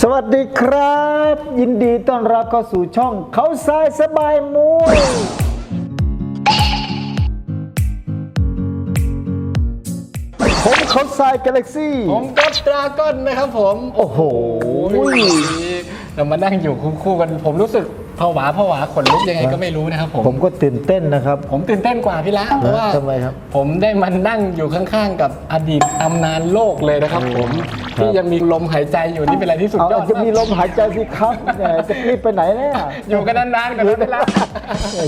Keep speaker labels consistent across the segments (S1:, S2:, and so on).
S1: สวัสดีครับ ยินดีต้อนรับเข้าสู่ช่องเขาทรายสบายมวยผมเขาทรายกาแล็กซี่
S2: ผมก็ดราก้อนนะครับผม
S1: โอ้โห
S2: เรามานั่งอยู่คู่ๆกันผมรู้สึก ผวาผวาขนลุกยังไงก็ไม่รู้นะครับผม
S1: ผมก็ตื่นเต้นนะครับ
S2: ผมตื่นเต้นกว่าพี่ละเพราะว่า
S1: ทำไมครับ
S2: ผมได้มานั่งอยู่ข้างๆ กับอดีตตำนานโลกเลยนะครับ ผม
S1: ครับ
S2: ที่ยังมีลมหายใจอยู่นี่เป็นอะไรที่สุด
S1: เอา
S2: ยอด
S1: จะมี
S2: มาก
S1: ลมหายใจสิครับแหมจะรีบไปไหนเนี่ย
S2: อยู่กันนานๆกันนะพี่ละ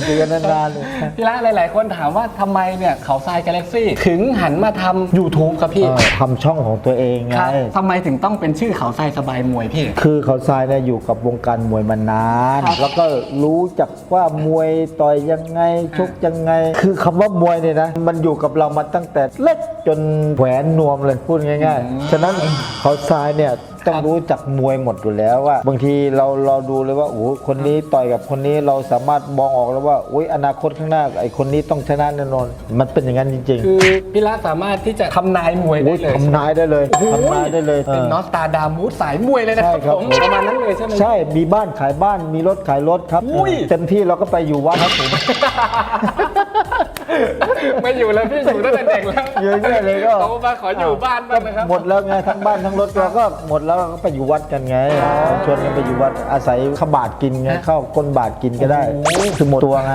S1: อยู่กันนานๆเลย
S2: พี่ละหลาย ๆ คนถามว่าทำไมเนี่ยเขาทรายกาแล็กซี่ถึงหันมาทำ YouTube ครับพี่
S1: เออทำช่องของตัวเองไง
S2: ครับทำไมถึงต้องเป็นชื่อเขาทรายสบายมวยพี่
S1: คือเขาทรายเนี่ยอยู่กับวงการมวยมานาน
S2: ครับ
S1: แล้วก็รู้จักว่ามวยต่อยยังไงชกยังไง คือคำว่ามวยเนี่ยนะ มันอยู่กับเรามาตั้งแต่เล็กจนแหวนนวมเลยพูดง่าย ๆ ฉะนั้นเขาทรายเนี่ย ต้องรู้จักมวยหมดอยู่แล้วว่า บางทีเราเราดูเลยว่าโอ้โหคนนี้ต่อยกับคนนี้เราสามารถมองออกแล้วว่าโอ้ยอนาคตข้างหน้าไอ้คนนี้ต้องชนะแน่นอน มันเป็นอย่างนั้นจริง
S2: คือพี่ละสามารถที่จะทำนายมวย
S1: ๆ
S2: ได้
S1: โอ้ย
S2: เลย
S1: ทำนายได้เลย
S2: โอ้โห
S1: ทำนายได้เลย
S2: เป็น
S1: เออ
S2: นอสตาดามูสสายมวยเลยนะค
S1: ใช่
S2: รับ
S1: ครับ
S2: ผมประมาณนั้นเลยใช่ไหม
S1: ใช่ มีบ้านขายบ้าน มีรถขายรถครับ
S2: อุ้ย
S1: เต็มที่เราก็ไปอยู่วัดครับผม
S2: ไม่อยู่แล้วพี่อยู่ตั้งแต่เด็กแล้ว
S1: เยอะแยะเลยก็
S2: โตมาขออยู่บ้านบ้างนะครับ
S1: หมดแล้วไงทั้งบ้านทั้งรถเราก็หมดแล้วเราก็ไปอยู่วัดกันไงชวนกันไปอยู่วัดอาศัยขบาทกินไงเข้าก้นบาทกินก็ได้
S2: โอ้โห
S1: คือหมดตัวไง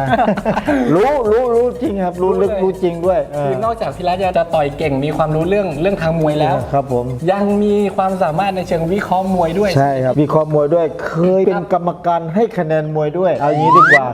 S1: รู้รู้รู้จริงครับ รู้ลึกรู้จริงด้วยเออ
S2: คือนอกจากพี่ละจะต่อยเก่งมีความรู้เรื่องเรื่องทางมวยแล้ว
S1: ครับผม
S2: ยังมีความสามารถในเชิงวิเคราะห์มวยด้วย
S1: ใช่ครับมีข้อมวยด้วยเคยเป็นกรรมการให้คะแนนมวยด้วย เอางี้ดีกว่า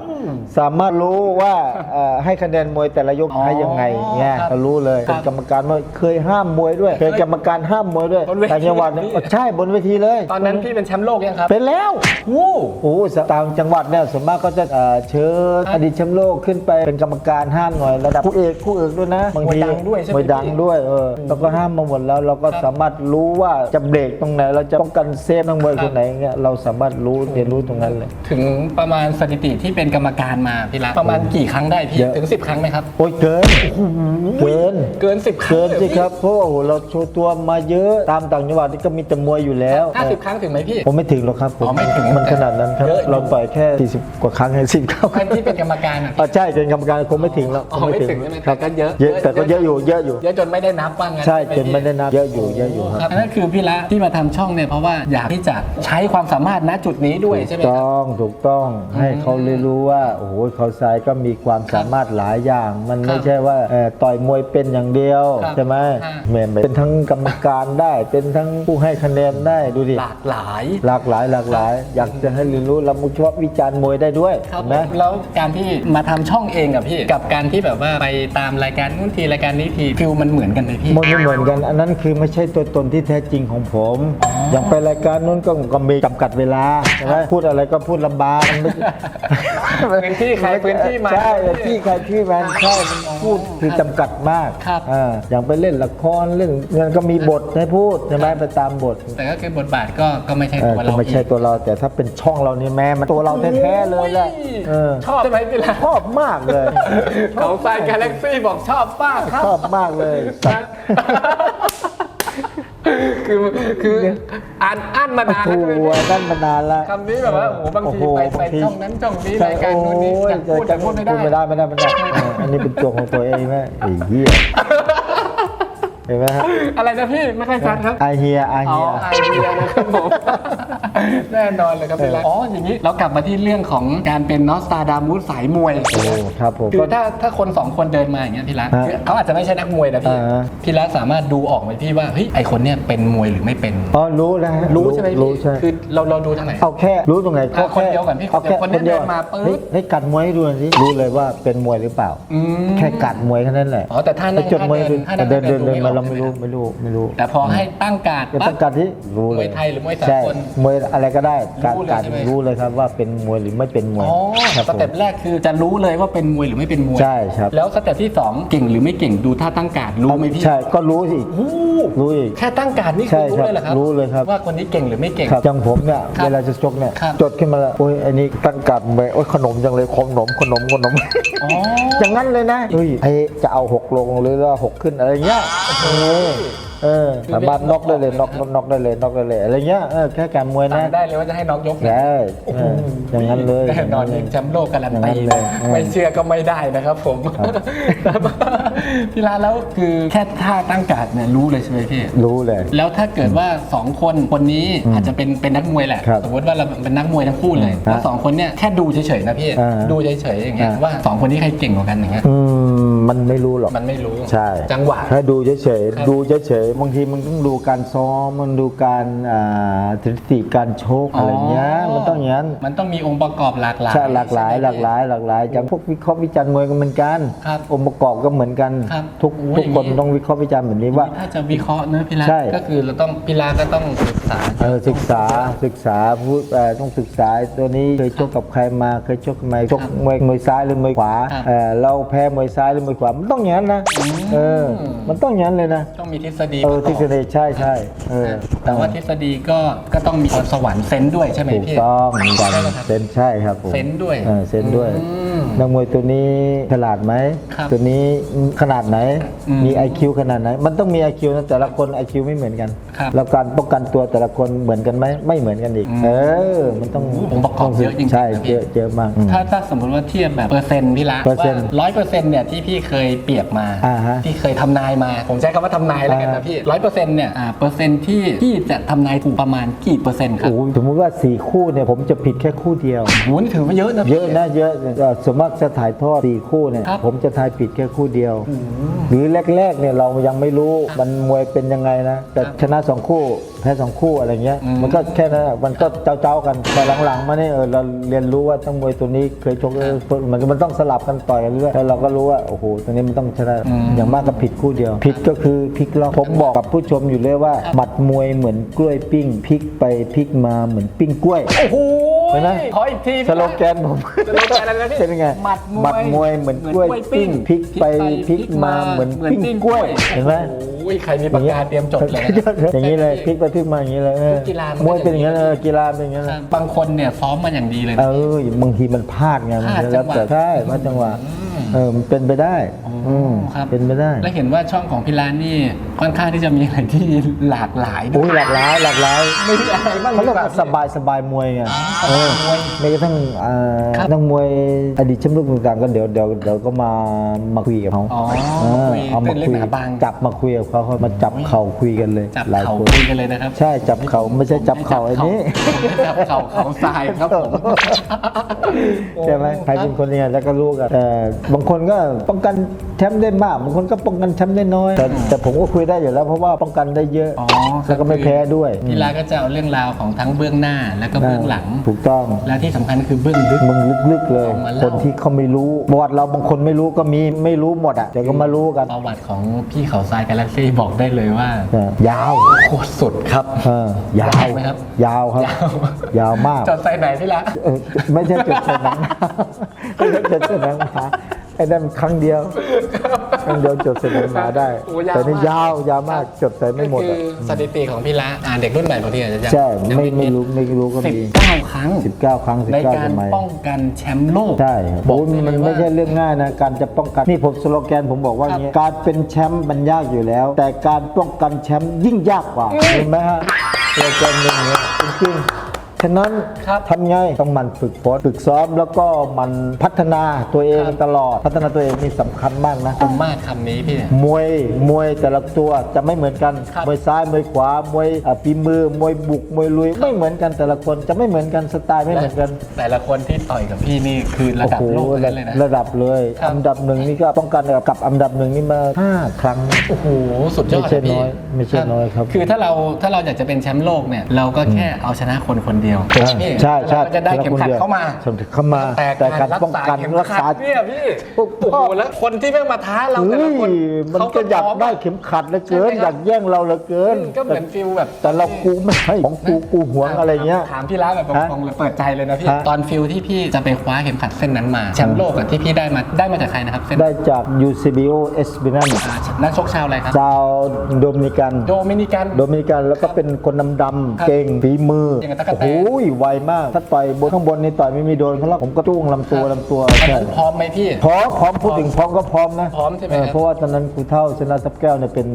S1: สามารถรู้ว่าเอ่อให้คะแนนมวยแต่ละยก
S2: อ๋อ
S1: ให้ยังไงเงี้ย
S2: ครับ
S1: เรารู้เลย
S2: ครับ
S1: เป็นกรรมการว่าเคยห้ามมวยด้วยเคยกรรมการห้ามมวยด้วย
S2: บนเวที
S1: ต่างจังหวัดเนี่ยใช่บนเวทีเลย
S2: ตอนนั้นพี่เป็นแชมป์โลกยังครับ
S1: เป็นแล้ว
S2: โอ้
S1: โอ้โหต่างจังหวัดเนี่ยส่วนมากก็จะเอ่อเชิญ
S2: ครับ
S1: อดีตแชมป์โลกขึ้นไปเป็นกรรมการห้ามหน่อยระดับผู้เอกผู้เอกด้วยนะบางที
S2: มวยดังด้วยใช่ไหม
S1: มวยดัง
S2: พี่
S1: ด้วยเออเราก็ห้ามมาหมดแล้วเราก็
S2: ครับ
S1: สามารถรู้ว่าจะเบรกตรงไหน เราจะป้องกันเซฟนักมวย
S2: ค
S1: ครับนไหนเงี้ยเราสามารถรู้เรียนรู้ตรงนั้นเลย
S2: ถึงประมาณสถิติที่เป็นกรรมการมาพี่ละประมาณกี่ครั้งได้พี่
S1: เยอะ
S2: ถึง 10 ครั้งไหมครับ
S1: โอ้ยเกินเกิน
S2: เกิน10ครั้ง
S1: เกิน
S2: ลย
S1: สิ
S2: พี่
S1: ครับ เพราะว่าโอ้โหเราโชว์ตัวมาเยอะตามต่างจังหวัดนี่ก็มีแต่มวยอยู่แล้ว
S2: ห้าสิบครั้งถึงไหมพี่
S1: ผมไม่ถึงหรอกครับผม
S2: อ๋อไม่ถึง
S1: มันขนาดนั้นครับ
S2: เยอะอยู่
S1: เราต่อยแค่ 40 กว่าครั้งให้สิบครับ
S2: คนที่เป็นกรรมการอะ
S1: อ๋อใช่เป็นกรรมการคงไม่ถึงแล้ว
S2: อ๋อ
S1: คง
S2: ไม่ถึงใช่ไหม
S1: ครับ
S2: แต่ก็เยอะ
S1: เยอะแต่ก็เยอะอยู่เยอะอยู่
S2: เยอะจนไม่ได้นับว่างั้น
S1: ใช่
S2: ห
S1: จนไม่ได้นับเยอะอยู่เยอะอยู่ครับ
S2: อันนั่นคือพี่ละที่มาทำช่องเนี่ยเพราะว่าอยากที่จะใช้ความสามารถณจุดนี้ด้วยใช่ไหม
S1: ถูก
S2: ครับ
S1: ต้องถูกต้องให้เขาเรียนรู้ว่า โอ้โหเขาทรายก็มีความสามารถหลายอย่างมันไม่
S2: ครับ
S1: ใช่ว่าเอ่อต่อยมวยเป็นอย่างเดียว
S2: ครับ
S1: ใช่ไหม
S2: อ่า
S1: เหมือนเป็นทั้งกรรมการได้เป็นทั้งผู้ให้คะแนนได้ดูดิ
S2: หลากหลาย
S1: หลากหลายหลากหลาย อยากจะให้เรียนรู้แล้วมุชอบวิจารณ์มวยได้ด้วย
S2: ครับ
S1: เห็นไหม
S2: แล้วการที่มาทำช่องเองกับพี่กับการที่แบบว่าไปตามรายการนู้นทีรายการนี้ทีฟิลมันเหมือนกันไหมพี่
S1: มันไม่เหมือนกัน อันนั้นคือไม่ใช่ตัวตนที่แท้จริงของผม อย่างไปรายการนู้นก็ก็มีจำกัดเวลาใช่ไหมพูดอะไรก็พูดลำบากมันไม่
S2: พื้นที่ใครพื้นที่มัน
S1: ใช่ที่ใครที่มันใช่มันพูดคือจำกัดมาก
S2: ครับ
S1: อ่าอย่างไปเล่นละครเล่นเงินก็มีบทให้พูดใช่ไหมไปตามบท
S2: แต่ก็คือบทบาทก็ก็ไม่ใช่
S1: เออ
S2: ตัว
S1: ก็
S2: เรา
S1: ไม่ใช่
S2: อีก
S1: ตัวเราแต่ถ้าเป็นช่องเรานี่แม่มันตัวเราแท้ๆเลยแหละเออ
S2: ชอบใช่ไหมพี่ละ
S1: ชอบมากเลย
S2: เขาทรายกาแล็กซี่บอกชอบมากครับ
S1: ชอบมากเลยสัตว์
S2: คือคืออ่านอ่านมานาน
S1: โอ้
S2: แล้ว
S1: โห
S2: ใช่ไหมพี่
S1: นั่นมานานละ
S2: คำนี้แบบว่าโอ้โหบางทีไปไป
S1: บางที
S2: ช่องนั้นช่องนี้
S1: ใช่
S2: รายการนู้นนี้
S1: โอ้
S2: อยากพูดแต่พูดไม่ได้
S1: ไม่ได้ไม่ได้ไม่ได้เอออันนี้เป็นตัวของตัวเองนะไอ้เหี้ยเห็นไหมฮะ
S2: อะไรนะพี่ไม่ค่อยชัดครับ
S1: ไอเฮียไอ
S2: อ๋อ
S1: เฮีย
S2: ไอเดียนะครับผม แน่นอนเลยครับพี่ละอ๋ออย่างนี้เรากลับมาที่เรื่องของการเป็นนอสตาดามูสสายมวย
S1: โอ้ครับผม
S2: คื
S1: ก็
S2: อถ้าถ้าคนสองคนเดินมาอย่างเงี้ยพี่ละ
S1: ฮะ
S2: คือเขาอาจจะไม่ใช่นักมวยนะพี่
S1: อ่าฮะ
S2: พี่ละสามารถดูออกไหมพี่ว่าเฮ้ยไอคนเนี้ยเป็นมวยหรือไม่เป็น
S1: อ๋อรู้แล้วฮะ
S2: รู้ใช่ไหม
S1: รู้
S2: พี่
S1: ใช่
S2: คือเราเราดูทางไหน
S1: เอาแค่รู้ตรงไหน
S2: อะคนเดียวก่อนพี่
S1: เอาแค่
S2: คนเดียวคนเดินมาปึ๊บ
S1: เฮ้ยให้กัดมวยให้ดูหน่อยสิรู้เลยว่าเป็นมวยหรือเปล่า
S2: อืม
S1: แค่กัดมวยแค่นั้นแหละ
S2: อ๋อแต่ท่า
S1: ไป
S2: นั่ง
S1: จดมวย
S2: ท่าเดิน
S1: เดินเดิน
S2: ท่า
S1: เดิน
S2: ดู
S1: มาเรา
S2: ออก
S1: ไม่รู้ไม่รู้ไม่รู้
S2: แต่พอให้ตั้งการ์ด
S1: จะ
S2: ปั๊
S1: ต้องการที่รู้เลย
S2: มวยไทยหรือมวยสากล
S1: ใช่มวยอะไรก็ได้การ
S2: รู้เลย
S1: การ
S2: ใช่ไหม
S1: รู้เลยครับว่าเป็นมวยหรือไม่เป็นมวย
S2: อ๋อ
S1: ครับ
S2: ส
S1: ผม
S2: เต็ปแรกคือจะรู้เลยว่าเป็นมวยหรือไม่เป็นมวย
S1: ใช่ครับ
S2: แล้วสเต็ปที่สองเก่งหรือไม่เก่งดูท่าตั้งการ์ดรู้ไหมพี่
S1: ใช่ก็รู้สิ
S2: โอ้โห
S1: รู้อีก
S2: แค่ตั้งการ์ดนี่
S1: ใช่
S2: คือรู้
S1: ครับ
S2: เลยเหรอครับ
S1: รู้เลยครับ
S2: ว่าคนนี้เก่งหรือไม่เก่ง
S1: ครับอย่างผมเนี่ย
S2: ครับ
S1: เวลาจะชกเนี่ย
S2: ครับ
S1: จดขึ้นมาแล้วโอ้ยอันนี้ตั้งกัดไปโอ้ยขนมจังเลยขนมขนมขนม
S2: อ๋อ
S1: อย่างนั้นเลยนะเฮ้ยไอจะเอาหกลงหรือว่าหกขึ้นอะไรเงี้ยเออ เออสามารถน็อกได้เลยน็อกน็อกได้เลยน็อกได้เลยอะไรเงี้ยเออแค่การมวย
S2: สั่
S1: นะ
S2: งได้เลยว่าจะให้น้องยกนะ
S1: ได้เอออย่างนั้นเลย
S2: แน่นอนยิงแชมป์โลกการันตี
S1: อย่างนั้นเลยเออ
S2: ไม่เชื่อก็ไม่ได้นะครับผมพี่ลาแล้วคือแค่ท่าตั้งการ์ดเนี่ยรู้เลยใช่ไหมพี่
S1: รู้เลย
S2: แล้วถ้าเกิดว่าสองคนคนนี้อาจจะเป็นเป็นนักมวยแหละ
S1: ครับ
S2: สมมติว่าเราเป็นนักมวยทั้งคู่เลย
S1: ครับ
S2: แล้วสองคนเนี่ยแค่ดูเฉยๆนะพี่
S1: อ่า
S2: ดูเฉยๆอย่างเงี้ย
S1: อ่า
S2: ว่าสองคนนี้ใครเก่งกว่ากันอย่างเงี้ย
S1: อืม มันไม่รู้หรอก
S2: มันไม่รู้
S1: ใช่
S2: จังหวะ
S1: ถ้าดูเฉย
S2: ครับ
S1: ๆ ดูเฉยๆ บางทีมันต้องดูการซ้อม มันดูการอ่าสถิติการโชคอะไรเงี้ย มันต้องอย่างนั้น
S2: มันต้องมีองค์ประกอบหลากหลาย
S1: ใช่หลากหลาย
S2: ใช่
S1: หลากหลาย หลากหลายอย่างพวกวิเคราะห์วิจารณ์มวยก็เหมือนกัน
S2: ครับ
S1: องค์ประกอบก็เหมือนกัน
S2: ครับ
S1: ทุก
S2: โอ้ย
S1: ทุกคน
S2: อย่างนี้
S1: ต้องวิเคราะห์วิจารณ์แบบนี้ว่า
S2: ถ้าจะวิเคราะห์เนอะพี่ลา
S1: ใช่
S2: ก็คือเราต้องพี่ลาก็ต้องศึกษา
S1: เออศึกษาศึกษาผู้เอ่อต้องศึกษาตัวนี้เคยชกกับใครมาเคยชกกับใครชกมวยมวยซ้ายหรือมวยขวา
S2: ครับ
S1: เออเราแพ้มวยซ้ายหรือมวยขวา มันต้องอย่างนั้นนะ เออ มันต้องอย่างนั้นเลยนะ
S2: ต้องมีทฤษฎี
S1: เออ
S2: ประก
S1: ทฤ
S2: อบ
S1: ษฎีใช่ใช่เออ
S2: แต่ว่าทฤษฎีก็ก็ต้องมีพรสวรรค์เซนส์ด้วยใช่ไหม
S1: ถูก
S2: พี่
S1: ต้องเหมือนกัน
S2: ใช่ไหมครับ
S1: เซนใช่ครับผม
S2: เซนส์ด้วย
S1: เออเซนด้วย
S2: อืม
S1: นักมวยตัวนี้ฉลาดไหม
S2: ครับ
S1: ตัวนี้ขนาดไหน
S2: อืม
S1: มี IQ ขนาดไหน มันต้องมี IQ นะแต่ละคน IQ ไม่เหมือนกัน
S2: ครับ
S1: แล้วการป้องกันตัวแต่ละคนเหมือนกันไหมไม่เหมือนกันอีก เออ มันต้อง
S2: องค์ประกอบเยอะจริงๆ
S1: ใช่
S2: นะพี่
S1: เยอะเยอะมากอืม
S2: ถ้าถ้าสมมติว่าเทียบแบบเปอร์เซ็นต์พี่ละ
S1: เปอร์เซ็นต์
S2: ร้อยเปอร์เซ็นต์เนี่ยที่พี่เคยเปรียบมา
S1: อ่าฮะ
S2: ที่เคยทำนายมา ผมใช้คำว่าทำนายแล้วกันนะ
S1: อ่า
S2: พี่ร้อยเปอร์เซ็นต์เนี่ยอ่าเปอร์เซ็นต์ที่ที่จะทำนายถูกประมาณกี่เปอร์เซ็นต์ครับ
S1: โอ้ยสมมติว่าสี่คู่เนี่ยผมจะผิดแค่คู่เดียว
S2: โหนี่ถือว่าเยอะนะพี่
S1: เยอะนะเยอะเอ่อสมมติจะถ่ายทอดสี่คู่เนี่ย
S2: ครับ
S1: ผมจะทายผิดแค่คู่เดียว หรือแรกๆเนี่ยเรายังไม่รู้มันมวยเป็นยังไงนะแต่
S2: ครับ
S1: ชนะสองคู่ แพ้สองคู่อะไรเงี้ย
S2: อืม
S1: มันก็แค่นั้นอะมันก็เจ้าๆกันแต่หลังๆมาเนี่ยเออเราเรียนรู้ว่าต้องมวยตัวนี้เคยชกเออมันมันต้องสลับกันต่อยกันเรื่อยแล้วเราก็รู้ว่าโอ้โหตัวนี้มันต้องชนะ
S2: อืม
S1: อย่างมากก็ผิดคู่เดียว ผิดก็คือพลิกล็อกผมบอกกับผู้ชมอยู่เลยว่าหมัดมวยเหมือนกล้วยปิ้งพลิกไปพลิกมาเหมือนปิ้งกล้วย
S2: โอ้โห
S1: เห็นไหม
S2: ขออีกที
S1: สโลแกนผม
S2: สโลแกนอะไรนะพี่
S1: เป็นไง
S2: หมัดมวย
S1: หมัดมวยเหมือนกล้วยปิ้งพลิกไปพลิกมาเหมือนปิ้งกล้วยเห็นไหม
S2: โอ้ยใครมีปากกาเตรียมจดเลยนะ
S1: อย่างนี้เลยพลิกไปพลิกมาอย่างนี้เลยเออ
S2: กีฬามัน
S1: มวยเป็นอย่างนี้นเลยกีฬาเป็นอย่างนี้น
S2: ค
S1: เล
S2: รับ
S1: ย
S2: บางคนเนี่ยซ้อมมาอย่างดีเลย
S1: เอ
S2: นะ
S1: อบางทีมันพลาดไงมัน
S2: พลาด
S1: แล้วแต่
S2: จังหวะ
S1: ใช่ว่าจังหวะเออมันเป็นไปได้อืม
S2: ครับ
S1: เป็นไปได้
S2: และเห็นว่าช่องของพี่ร้านนี่ ค่อนข้างที่จะมีอะไรที่หลากหลายด้
S1: อุ้
S2: วย
S1: ยหลากหลายหลากหลาย
S2: ไม่มีอะไรบ้าง
S1: เขาเรียก
S2: หอ
S1: ว่า
S2: ปล่
S1: สบายสบายมวยไง
S2: อ๋อสบายมวย
S1: แม้กระทั่งเอ่อ
S2: ครับ
S1: นักมวยอดีตแชมป์โลกต่างๆก็เดี๋ยวเดี๋ยวเดี๋ยวก็มามาคุยกับเขา
S2: อ๋อ
S1: เออ
S2: คุย
S1: เอามา
S2: เป็นเล่
S1: คุ
S2: น
S1: ย
S2: หนาบาง
S1: จับมาคุยกับเขาเขามาจับเข่าคุยกันเลย
S2: จับ
S1: หลาย
S2: เข่า
S1: คน
S2: คุยกันเลยนะครับ
S1: ใช่จับเข่าไม่ใช่จับเข่าไอ้นี้
S2: จับเข่าเขาทรายครับผม
S1: ใช่ไหมใครเป็นคนยังไงแล้วก็รู้กันแต่บางคนก็ป้องกันแชมป์ได้มากบางคนก็ป้องกันแชมป์ได้น้อยแต่แต่ผมก็คุยได้อยู่แล้วเพราะว่าป้องกันได้เยอะ
S2: อ๋อ
S1: แล้วก็ไม่แพ้ด้วย
S2: พี่ร้านก็จะเอาเรื่องราวของทั้งเบื้องหน้าและก็เบื้องหลัง
S1: ถูกต้อง
S2: และที่สำคัญคือเบื้องลึก
S1: มึงลึกๆเลย
S2: เอามาเล่า
S1: คนที่เขาไม่รู้ประวัติเราบางคนไม่รู้ก็มีไม่รู้หมดอะเดี๋ยวก็มารู้กัน
S2: ประวัติของพี่เขาทรายกาแล็กซี่บอกได้เลยว่า
S1: เออยาว
S2: โคตรสุดครับ
S1: เออยาว ยา
S2: วไหมครับ
S1: ยาวครับ
S2: ยาว
S1: ยาวมาก
S2: จดใส่ไหนพี่ละ
S1: เออไม่ใช่จุดเสนหนัง ไม่ใช่จุดเสนหนังหมาไอ้นั่นครั้งเดียว ครั้งเดียวจดเสนหนังหมาได้
S2: โอ้ยาว
S1: แต่นี่
S2: มาก
S1: ยาวยาวมากจดใส่ไม่หมด
S2: ก็
S1: อะ
S2: คือสถิติของพี่ละอ่าเด็กรุ่นใหม่บางทีอาจจะยัง
S1: ใช่
S2: ยัง
S1: ไม่ไม่รู้ไม่รู้ก็
S2: สิบ
S1: มี
S2: เก้าครั้ง
S1: 19 ครั้ง
S2: ใน
S1: 19
S2: การ
S1: สมัย
S2: ป้องกันแชมป์โลก
S1: ใช่
S2: บอก
S1: โอ้ย
S2: ได้
S1: มัน
S2: เลย
S1: ไม่
S2: ว่า
S1: ใช่เรื่องง่ายนะการจะป้องกันนี่ผมสโลแกนผมบอกว่าอย่างนี้การเป็นแชมป์มันยากอยู่แล้ว แต่การป้องกันแชมป์ยิ่งยากกว่าเห็นไหมฮะสโลแกนหนึ่งเนี่ยจริงๆ ฉะนั้น
S2: ครับ
S1: ทำไงต้องหมันฝึกฝนฝึกซ้อมแล้วก็หมันพัฒนาตัวเอง
S2: ครับ
S1: ตลอด พัฒนาตัวเองนี่สำคัญมากนะ
S2: ผมมากคำนี้พี่
S1: มวยมวยแต่ละตัวจะไม่เหมือนกัน
S2: ครับ
S1: มวยซ้ายมวยขวามวยอะฝีมือมวยบุกมวยลุยไม่เหมือนกันแต่ละคนจะไม่เหมือนกันสไตล์ไม่เหมือนกัน
S2: แต่ละคนที่ต่อยกับพี่นี่คือระดับโลก
S1: โอ้โห
S2: ทั้งนั้นเลยนะ
S1: ระดับเลย
S2: ครับ
S1: อันดับหนึ่งนี่ก็ป้องกันกับอันดับหนึ่งนี่มาห้าครั้ง
S2: โอ้โหสุดยอด
S1: ไม่ใช่
S2: เลยพี่
S1: น้อยไม่ใช่น้อยครับ
S2: คือถ้าเราถ้าเราอยากจะเป็นแชมป์โลกเนี่ยเราก็แค่เอาชนะคนคนเดียวพี่
S1: ใช่ใช่
S2: เราก็จะได้เข็มขัดเข้ามา
S1: เข็มขัดเข้ามา
S2: แต่
S1: แต่
S2: กา
S1: การร
S2: รัก
S1: ป้อง
S2: ษา
S1: กัน
S2: เข็ม
S1: รัก
S2: ขั
S1: ษา
S2: ดเนี่ยพี่
S1: ถู
S2: โอ้
S1: กต้อง
S2: โหแล้วคนที่แม่งมาท้าเราแต่
S1: เฮ้
S2: ละ
S1: ย
S2: คน
S1: มัน
S2: เขา
S1: ก็อยาก
S2: พร้ม
S1: ได้เข็มขัดเหลือเกิน
S2: ใช่ไหมครับ
S1: อยากแย่งเราเหลือเกิน
S2: ก็เหมือนฟิลแบบ
S1: แต่เรากูไม่ให้ของกูกูหวงอะไรเงี้ย
S2: ถามพี่ร้านแบบตรงๆเลยเปิดใจเลยนะพี่
S1: ฮะ
S2: ตอนฟิลที่พี่จะไปคว้าเข็มขัดเส้นนั้นมาแชมป์โลกอะที่พี่ได้มาได้มาจากใครนะครับเส้น
S1: ได้จาก UCBO e s p i n a n
S2: อ่านักชกชาวอะไรครับ
S1: ชาวโดมินิกัน
S2: โดมินิกัน
S1: โดมินิกันแล้วก็เป็นคนดำ
S2: ครับ
S1: ๆเก่งฝีมือ
S2: อย่างกับตั๊กแตน
S1: โอ้โหอ้ยไวมาก ถ้าต่อยบนข้างบนนี่ต่อยไม่มีโดนเขาแล้วผมก็จ้วงลำตัวลำตัว
S2: ตอน
S1: ใช่
S2: นั้นพร้อมไหมพี่
S1: พร้อมพร้อมพูดถึงพร้อมก็พร้อมนะ
S2: พร้อมใช่ไหม
S1: เค
S2: รับ
S1: เพราะว่าตอนนั้นครูเท่าชนะทับแก้วเนี่ยเป็น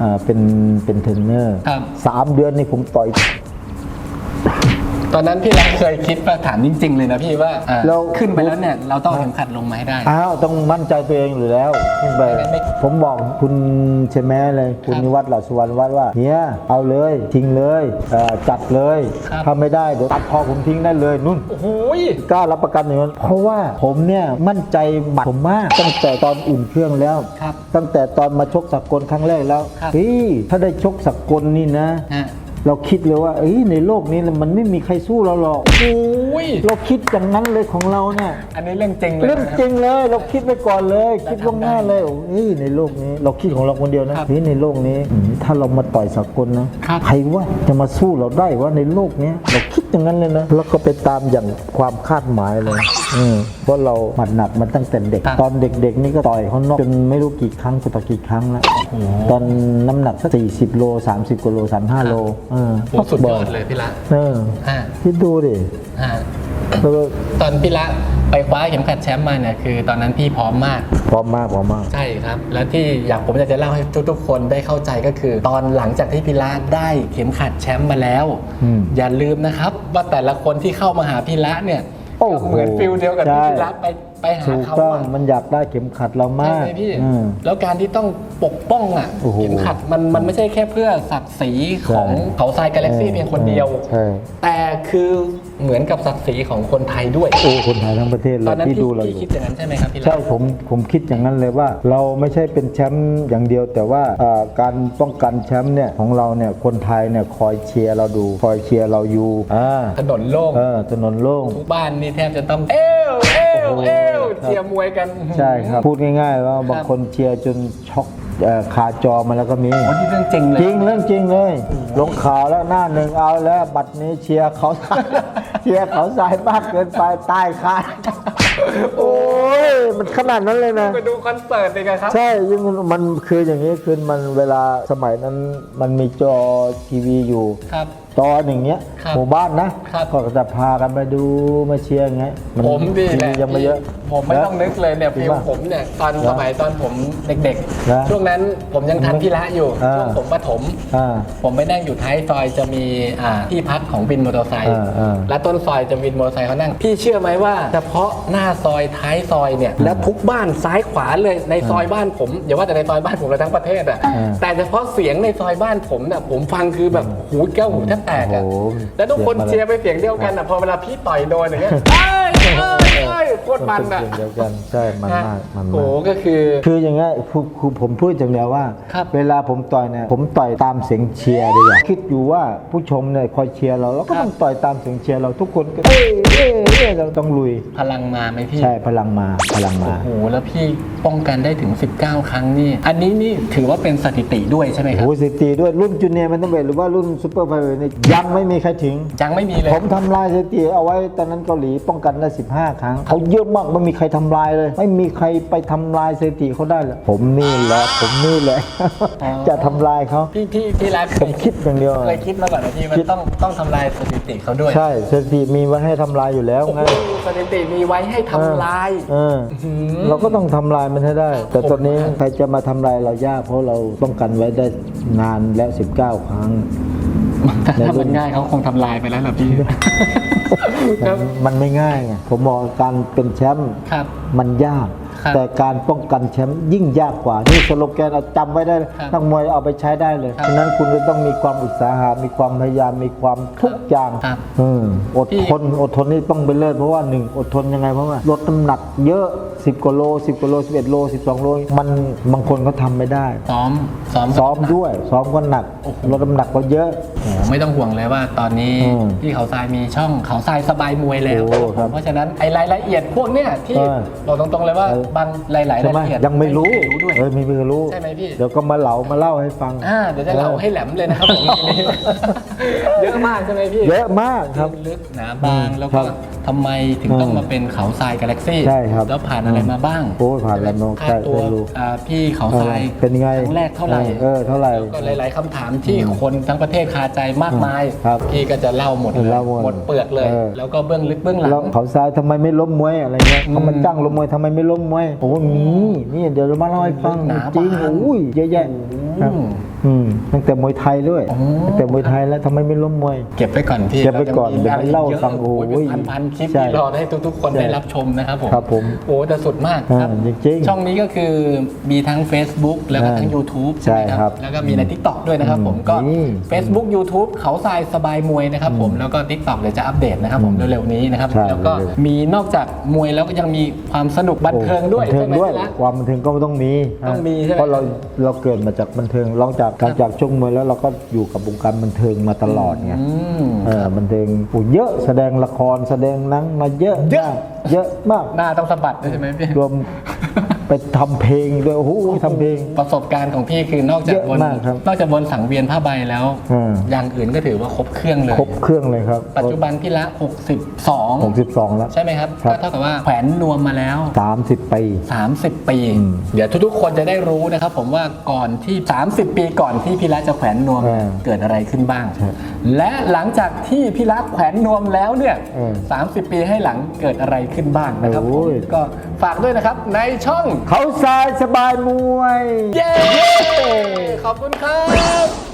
S1: อ่าเป็นเป็นเทรนเนอร์
S2: ครับ
S1: สามเดือนนี่ผมต่อย
S2: ตอนนั้นพี่รักเคยคิดว่าถามจริง ๆ เลยนะพี่ว่าอ่า
S1: เรา
S2: ขึ้นไปแล้วเนี่ยเราต้องเอาเข็มขัดลงมาให้ได้
S1: อ้าวต้องมั่นใจตัวเองอยู่แล้วขึ้นไป
S2: ไม่งั้นไม่
S1: ผมบอกคุณใช่ไหมเลย คุณ
S2: ครับ
S1: นิวัฒน์เหล่าสุวรรณวัฒน์ว่าเนี่ยเอาเลยทิ้งเลยเอ่อจัดเลย
S2: ครับ
S1: ถ้าไม่ได้เดี๋ยวตัดคอผมทิ้งได้เลยนุ่น
S2: โอ้โหย
S1: กล้ารับประกันอย่างนั้นเพราะว่าผมเนี่ยมั่นใจหมัดผมมาก ตั้งแต่ตอนอุ่นเครื่องแล้ว
S2: ครับ
S1: ตั้งแต่ตอนมาชกสากลครั้งแรกแล้ว
S2: ครับ
S1: เฮ้ยถ้าได้ชกสากลนี่นะ
S2: ฮะ
S1: เราคิดเลยว่าเอ้ยในโลกนี้มันไม่มีใครสู้เราหรอก
S2: โอ้ย
S1: เราคิดอย่างนั้นเลยของเราเนี่ย
S2: อันนี้เรื่องจริงเลย
S1: เรื่อง
S2: นะครับ
S1: จริงเลย เราคิดไว้ก่อนเลย คิดล่วงหน้า
S2: ทำได้
S1: เลยโอ้ยในโลกนี้ เราคิดของเราคนเดียวนะครับเฮ้ยในโลกนี้อืมถ้าเรามาต่อยสากลนะครับใครว่าจะมาสู้เราได้ว่าในโลกนี้เราคิด อย่างนั้นเลยนะ แล้วก็ไปตามอย่างความคาดหมายเลยอืมเพราะเราหมัดหนักมันตั้งแต่เด็ก ตอนเด็กๆนี่ก็ต่อยเขานอกจนไม่รู้กี่ครั้งต่อกี่ครั้งแล้วตอนน้ำหนักสักสี่สิบโลสามสิบกว่าโลสามห้าโลเออ
S2: โอ้สุดยอดเลยพี่ละ
S1: เออ
S2: ฮะ
S1: คิดดูดิ
S2: ฮะ
S1: แล้วก็
S2: ตอนพี่ละไปคว้าเข็มขัดแชมป์มาเนี่ยคือ ตอนนั้นพี่พร้อมมาก
S1: พร้อมมากพร้อมมาก
S2: ใช่ครับ และที่อยากผมอยากจะเล่าให้ทุกๆคนได้เข้าใจก็คือ ตอนหลังจากที่พี่ละได้เข็มขัดแชมป์มาแล้ว
S1: อืม
S2: อย่าลืมนะครับ ว่าแต่ละคนที่เข้ามาหาพี่ละเนี่ย
S1: โอ้
S2: ก็
S1: โห
S2: เหมือนฟิลเดียวกับที่
S1: ใช่
S2: พี่ละไปไปหา
S1: ถูก
S2: เขา
S1: ต้อง
S2: อะ
S1: มันอยากได้เข็มขัดเรา
S2: ใช่
S1: มาก
S2: ไหมพี่
S1: อืม
S2: แล้วการที่ต้องปกป้องอะ
S1: โอ้โห
S2: เข็มขัดมันมันไม่ใช่แค่เพื่อศักดิ์ศรีของ
S1: ใช่
S2: เขาทรายกาแล็กซี่เพียงคนเดียว
S1: ใช่
S2: แต่คือ เหมือนกับศักดิ์ศรีของคนไทยด้วย
S1: โอ้คนไทยทั้งประเทศเล
S2: ตอยนนั้น
S1: ที่
S2: พี่
S1: ดูเราอ
S2: พี่
S1: ยู่
S2: คิดอย่างนั้นใช่ไหมครับพี่ละ
S1: ใช่ผมผมคิดอย่างนั้นเลยว่า เราไม่ใช่เป็นแชมป์อย่างเดียว แต่ว่าเอ่อการป้องกันแชมป์เนี่ยของเราเนี่ยคนไทยเนี่ยคอยเชียร์เราดู คอยเชียร์เราอยู่อ่า
S2: ถนนโล่ง
S1: เออถนนโล่ง
S2: ทุกบ้านนี่แทบจะต้องเอวเอว
S1: โอ้โห
S2: เอว
S1: ครับ
S2: เชียร์มวยกัน
S1: ใช่ครับ พูดง่ายๆว่าบางคนเชียร์จนช็อก เอ่อคาจอมาแล้วก็มี
S2: โอ้ที่เรื่องจริงเลย
S1: จริงเรื่องจริงเลย ลงข่าวแล้วหน้าหนึ่งเอาแล้ว บัตรนี้เชียร์เขา เชียร์เขาสายมากเกินไปใต้คานโอ้ ยมันขนาดนั้นเลยนะ
S2: ไปดูคอนเสิร์ตเลยกันครับ
S1: ใช่ยิ่งมันคืออย่างนี้คือมันเวลาสมัยนั้นมันมีจอทีวีอยู่
S2: ครับ
S1: จออย่างเงี้ย
S2: ครับ
S1: หมู่บ้านนะครับก็จะพากันไปดูมาเชียร์อย่างเงี้ยน
S2: ผมดี
S1: ที
S2: แห
S1: วี
S2: ละ
S1: ยังไม่เยอะ
S2: ผมไม่ต้องนึกเลยเนี่ย
S1: จริ
S2: ฟิ
S1: ง
S2: ล
S1: ปะ
S2: ผมเนี่ยตอนสมัยตอนผมเด็ก
S1: นะ
S2: ๆ ช่วงนั้นผมยังทันพี่ละอยู่
S1: อ่า
S2: ช่วงผมประถม
S1: อ่า
S2: ผมไปนั่งอยู่ท้ายซอยจะมีอ่าที่พักของวินมอเตอร์ไซค์
S1: อ่าอ่า
S2: และต้นซอยจะวินมอเตอร์ไซค์เขานั่ง พี่เชื่อไหมว่าเฉพาะหน้าซอยท้ายซอยเนี่ยแล้วทุกบ้านซ้ายขวาเลยในซอยบ้านผมอย่าว่าแต่ในซอยบ้านผมเลยทั้งประเทศอะ
S1: อ่า
S2: แต่เฉพาะเสียงในซอยบ้านผมเนี่ยผมฟังคือแบบหูแก้วหูแทบแตกอะ
S1: โอ้โห
S2: แล้วทุกคน
S1: เสียงมาเลย
S2: เชียร์ไปเสียงเดียวกันอะพอเวลาพี่ต่อยโดนอย่างเงี้ยเอ้ย เอ้ยเอ้ยโคตรมันอะ
S1: เป็นเสียงเดียวกันใช่มันมากมัน
S2: โอ้
S1: มาก
S2: โหก็คือ
S1: คืออย่างเงี้ยคือคือผมพูดอย่างเดียวว่า
S2: ครับ
S1: เวลาผมต่อยเนี่ยผมต่อยตามเสียงเชียร์ดีกว่าคิดอยู่ว่าผู้ชมเนี่ยคอยเชียร์เราเราก็
S2: ครับ
S1: ต้องต่อยตามเสียงเชียร์เราทุกคนก็เอ้ยเอ้ยเอ้ยเราต้องลุย
S2: พลังมาไหมพี่
S1: ใช่พลังมาพลังมา
S2: โอ้โห แล้วพี่ป้องกันได้ถึง 19 ครั้งนี่ อันนี้นี่ถือว่าเป็นสถิติด้วยใช่ไหมครับ
S1: โอ้โหสถิติด้วยรุ่นจูเนียร์มันต้องเวทหรือว่ารุ่นซูเปอร์ไฟเวทนี่ยังไม่มีใครถึง
S2: ยังไม่มีเลย
S1: ผมทำลายสถิติเอาไว้ตอนนั้นเกาหลีป้องกันได้15 ครั้งเขาเยอะมากไม่มีใครทำลายเลย ไม่มีใครไปทำลายสถิติเขาได้เลยผมนี่แหละผมนี่แหละ
S2: อ๋อ
S1: จะทำลายเขา
S2: พี่พี่พี่รัก
S1: ผมคิดอย่างเดียว
S2: เคยคิดมาก่อนนะพี่มัน
S1: คิด
S2: ต้องต้องทำลายสถิติเขาด้วย
S1: ใช่สถิติมีไว้ให้ทำลายอยู่แล้ว
S2: โอ้
S1: ไง
S2: โหสถิติมีไว้ให้ทำลาย
S1: เออเราก็ต้องทำลายมันให้ได้ แต่ตอนนี้
S2: ผม
S1: ใครจะมาทำลายเรายากเพราะเราป้องกันไว้ได้นานแล้ว 19 ครั้ง
S2: ถ้ามันง่ายเขาคงทำลายไปแล้วล่ะพี่ ครับ
S1: มันไม่ง่ายไงผมบอกการเป็นแชมป์
S2: ครับ
S1: มันยาก
S2: ครับ
S1: แต่การป้องกันแชมป์ยิ่งยากกว่า นี่สโลแกนเอาจำไว้ได้เลย
S2: ครับ
S1: นักมวยเอาไปใช้ได้เลย
S2: ครับ
S1: ฉะนั้นคุณจะต้องมีความอุตสาหะมีความพยายามมีความทุกอย่าง
S2: ครับ
S1: อืมอด
S2: พี่
S1: ทนอดทนนี่ต้องไปเลิศเพราะว่าหนึ่งอดทนยังไงเพราะว่าลดน้ำหนักเยอะ 10กว่าโล 10กว่าโล 11โล 12โลมันบางคนเขาทำไม่ได้
S2: ซ้อมซ้อม
S1: ซ้อมด้วยซ้อมก็หนัก
S2: โอ้โห
S1: ลดน้ำหนักก็เยอะ
S2: โอ้โหไม่ต้องห่วงเลยว่าตอนนี้
S1: อืม
S2: พี่เขาทรายมีช่องเขาทรายสบายมวยแล้ว
S1: โอ้ครับ
S2: เพราะฉะนั้นไอ้รายละเอียดพวกเนี้ยที่
S1: เออ
S2: บอกตรงๆเลยว่า
S1: เออบา
S2: งหลายๆราย
S1: ใช่ไหม
S2: ละเอียด
S1: ยังไม่รู้
S2: รู้ด้วย
S1: เออไม่รู้
S2: ใช่ไหมพี่
S1: เดี๋ยวก็มาเหลามาเล่าให้ฟัง
S2: อ่าเดี๋ยวจะเล่าให้แหลมเลยนะครับผมทีนี้เยอะมากใช่ไหมพี่
S1: เยอะมากครับ
S2: ลึกหนาบางแล้ว
S1: ครั
S2: ก็
S1: บ
S2: ทำไมถึงต้องมาเป็นเขาทรายกาแล็กซี่
S1: ใช่ครับ
S2: แล้วผ่านอะไรมาบ้าง
S1: โอ้ยผ่านอะไรมา
S2: ค่า
S1: ใช่
S2: ตัว
S1: ไม่รู้
S2: อ่าพี่เขาทราย
S1: เออเป็นไง
S2: ครั้งแรกเท่าไหร่
S1: เออเท่าไหร่
S2: แล้วก็หลาย ๆคำถามที่คนทั้งประเทศคาใจมากมาย
S1: ครับ
S2: พี่ก็จะเล่าหมดเลย
S1: เล่าหมด
S2: หมดเปลือกเลย
S1: เออ
S2: แล้วก็เบื้องลึกเบื้องหลัง
S1: แล้วเขาทรายทำไมไม่ล้มมวยอะไรเงี้ยเขามาจ้างล้มมวยทำไมไม่ล้มมวยโอ้มีนี่เดี๋ยวเรามาเล่าให้ฟัง
S2: หนา
S1: จริง
S2: บาง
S1: โอ้ยเยอะแยะครับ
S2: อืม
S1: อืมตั้งแต่มวยไทยด้วย
S2: อ๋อ
S1: ตั้งแต่มวยไทยแล้วทำไมไม่ล้มมวย
S2: เก็บไว้ก่อนพี่
S1: เก็บไว้ก่อน
S2: รจะมี
S1: เดี๋ยวให้เล่า
S2: อะ
S1: ฟัง
S2: เยอะ
S1: โอ้ย
S2: เป็นพันพันๆคลิป
S1: ใช่
S2: ที่รอให้ทุก ๆ คน
S1: ใช่
S2: ได้รับชมนะครับผม
S1: ครับผม
S2: โอ้แต่สุดมากครับ
S1: อ่าจริงๆ
S2: ช่องนี้ก็คือมีทั้ง Facebook แล้วก็ทั้ง
S1: อ่า
S2: YouTube
S1: ใช่
S2: ใช่ไหมค
S1: ครั
S2: รับ
S1: บ
S2: แล้วก็มีใน TikTok ด้วยนะครับผมก็
S1: นี่
S2: Facebook YouTube เขาทรายสบายมวยนะครับผมแล้วก็ TikTok เดี๋ยวจะอัปเดตนะครับผมเร็วๆนี้นะครับ
S1: ใช่
S2: แล้วก็
S1: เร็ว
S2: มีนอกจากมวยแล้วก็ยังมีความสนุกบันเทิงด้วย
S1: บันเทิง
S2: ใช่ไหม
S1: ด้วย
S2: พี่ละ
S1: ความบันเทิงก็ต้องมี
S2: ต้องมีใช่ไหม
S1: เพราะเราเราเกิดมาจากบันเทิงหลังจากการจากชกมวยแล้วเราก็อยู่กับวงการบันเทิงมาตลอดไง
S2: อืม
S1: เออบันเทิงโอ้เยอะแสดงละครแสดงหนังมาเยอะ
S2: เยอะ
S1: มากเยอะมาก
S2: หน้าต้องสะบัดด้วยใช่ไหมพี่
S1: รวม ไปทำเพลงด้วยโอ้โหทำเพลง
S2: ประสบการณ์ของพี่คือนอกจาก
S1: เยอะ
S2: บน
S1: มากครับ
S2: นอกจากบนสังเวียนผ้าใบแล้ว
S1: อืม
S2: อย่างอื่นก็ถือว่าครบเครื่องเลย
S1: ครบเครื่องเลยครับ
S2: ปัจจุบันพี่ละ 62
S1: 62แล้ว
S2: ใช่ไหมครับ
S1: ครับ
S2: ก็เท่ากับว่าแขวนนวมมาแล้ว
S1: 30 ปี
S2: 30 ปี
S1: อืม
S2: เดี๋ยวทุกๆ คนจะได้รู้นะครับ ผมว่าก่อนที่ 30 ปีก่อนที่พี่ละจะแขวนนวม
S1: เออ
S2: เกิดอะไรขึ้นบ้าง
S1: ใช่
S2: และหลังจากที่พี่ละแขวนนวมแล้วเนี่ย
S1: เออ
S2: 30 ปีให้หลังเกิดอะไรขึ้นบ้างนะครับผ
S1: โอ้
S2: ม
S1: ย
S2: ก็ ฝากด้วยนะครับ ในช่อง
S1: เขาทรายสบายมวย
S2: เย้ ขอบคุณครับ